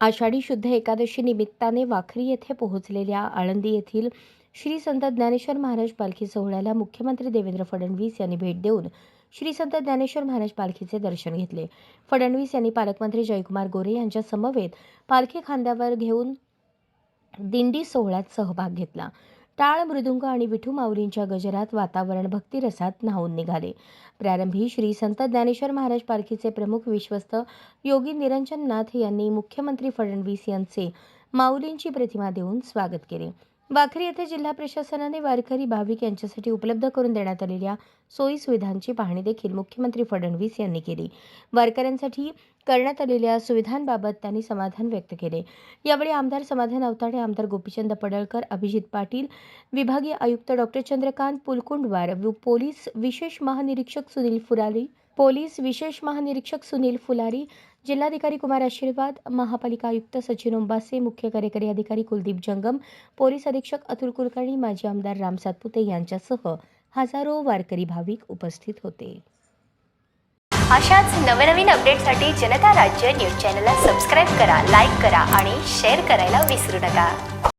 आषाढी शुद्ध एकादशी निमित्ताने वाखरी येथे पोहोचलेल्या आळंदी येथील श्री संत ज्ञानेश्वर महाराज पालखी सोहळ्याला मुख्यमंत्री देवेंद्र फडणवीस यांनी भेट देऊन श्री संत ज्ञानेश्वर महाराज पालखीचे दर्शन घेतले. फडणवीस यांनी पालकमंत्री जयकुमार गोरे यांच्या समवेत पालखी खांद्यावर घेऊन दिंडी सोहळ्यात सहभाग घेतला. टाळ मृदुंग आणि विठू माऊलींच्या गजरात वातावरण भक्तिरसात न्हावून निघाले. प्रारंभी श्री संत ज्ञानेश्वर महाराज पालखीचे प्रमुख विश्वस्त योगी निरंजन नाथ यांनी मुख्यमंत्री फडणवीस यांचे माऊलींची प्रतिमा देऊन स्वागत केले. वाखरी येथे जिल्हा प्रशासनाने वारकरी भाविक यांच्यासाठी उपलब्ध करून देण्यात आलेल्या सोयी सुविधांची पाहणी देखील मुख्यमंत्री फडणवीस यांनी केली. वारकऱ्यांसाठी करण्यात आलेल्या सुविधांबाबत त्यांनी समाधान व्यक्त केले. यावेळी आमदार समाधान अवताडे आमदार गोपीचंद पडळकर अभिजित पाटील विभागीय आयुक्त डॉक्टर चंद्रकांत पुलकुंडवार पोलीस विशेष महानिरीक्षक सुनील फुराली पोलीस विशेष महानिरीक्षक सुनील फुलारी जिल्हाधिकारी कुमार आशीर्वाद महापालिका आयुक्त सचिन ओंबासे मुख्य कार्यकारी अधिकारी कुलदीप जंगम पोलीस अधीक्षक अतुल कुलकर्णी माजी आमदार राम सातपुते यांच्यासह हजारो वारकरी भाविक उपस्थित होते. अशाच नवनवीन अपडेटसाठी जनता राज्य न्यूज चॅनलला सबस्क्राईब करा लाईक करा आणि शेअर करायला विसरू नका.